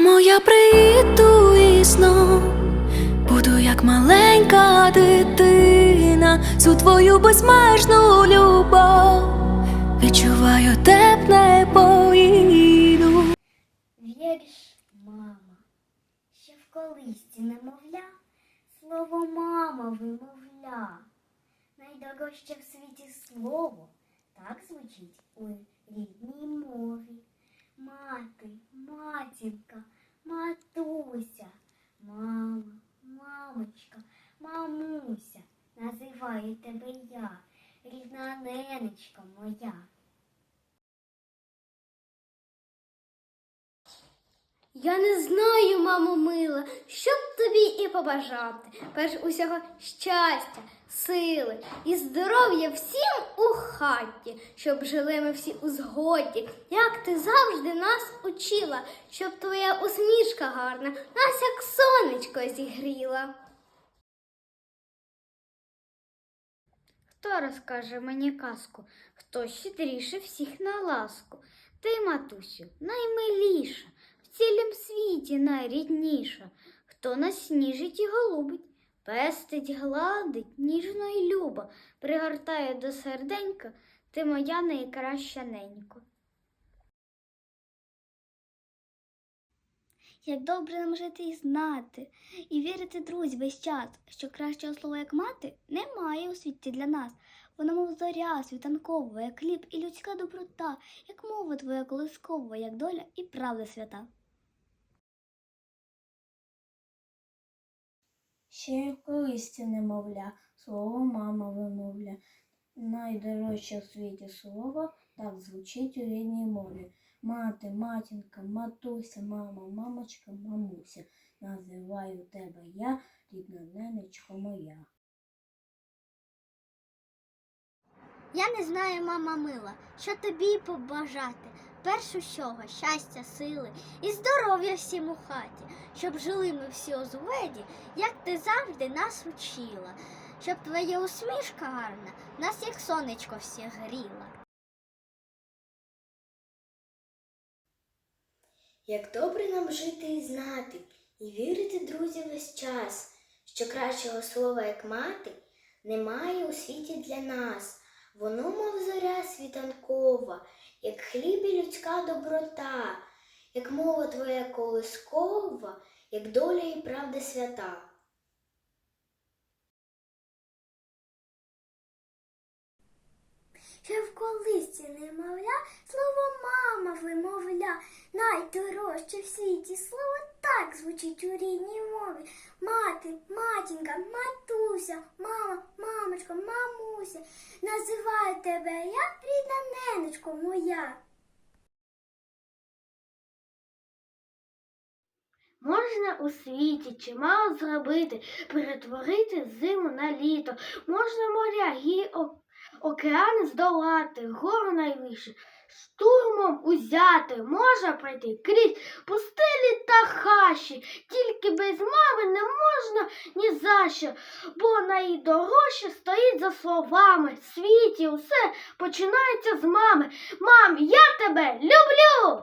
Мамо, я приїду і знов буду як маленька дитина, всю твою безмежну любов. Відчуваю тепле поїду. Вірш, мама, ще в колисці немовля, слово мама вимовля. Найдорожче в світі слово, так звучить у рідній мові. Матінка, матуся, мама, мамочка, мамуся, називаю тебе я, рідна ненечка моя. Я не знаю, мамо мила, що б тобі і побажати. Перш усього щастя, сили і здоров'я всім у хаті, щоб жили ми всі у згоді, як ти завжди нас учила, щоб твоя усмішка гарна нас як сонечко зігріла. Хто розкаже мені казку, хто щедріше всіх на ласку? Ти, матусю, наймиліша, цілім світі найрідніша, хто нас сніжить і голубить, пестить, гладить, ніжно й любо, пригортає до серденька, ти моя найкраща ненько. Як добре нам жити і знати, і вірити, друзі, весь час, що кращого слова, як мати, немає у світі для нас. Вона, мов зоря, світанкова, як хліб і людська доброта, як мова твоя колискова, як доля і правда свята. Ще в колисці немовля, слово мама вимовля. Найдорожче в світі слово так звучить у рідній мові. Мати, матінка, матуся, мама, мамочка, мамуся. Називаю тебе я, рідна ненечко моя. Я не знаю, мама мила, що тобі побажати. Перш усього щастя, сили і здоров'я всім у хаті, щоб жили ми всі у зведі, як ти завжди нас учила, щоб твоя усмішка гарна нас, як сонечко, всіх гріла. Як добре нам жити і знати, і вірити, друзі, весь час, що кращого слова, як мати, немає у світі для нас. Воно, мов зоря світанкова, як хліб і людська доброта, як мова твоя колискова, як доля і правда свята. Ще в колисці немовля, слово мама вимовля, найдорожче в світі слово так звучить у рідній мові. Мати, матінка, матуся, мама, мамочка, мамуся. Називаю тебе я, рідна ненечко моя. Можна у світі чимало зробити, перетворити зиму на літо, можна моря, гі, океани здолати, гору найвище, штурмом узяти, можна пройти крізь пустелі та хащі, тільки без мами не можна ні за що, бо найдорожче стоїть за словами. В світі усе починається з мами. Мам, я тебе люблю!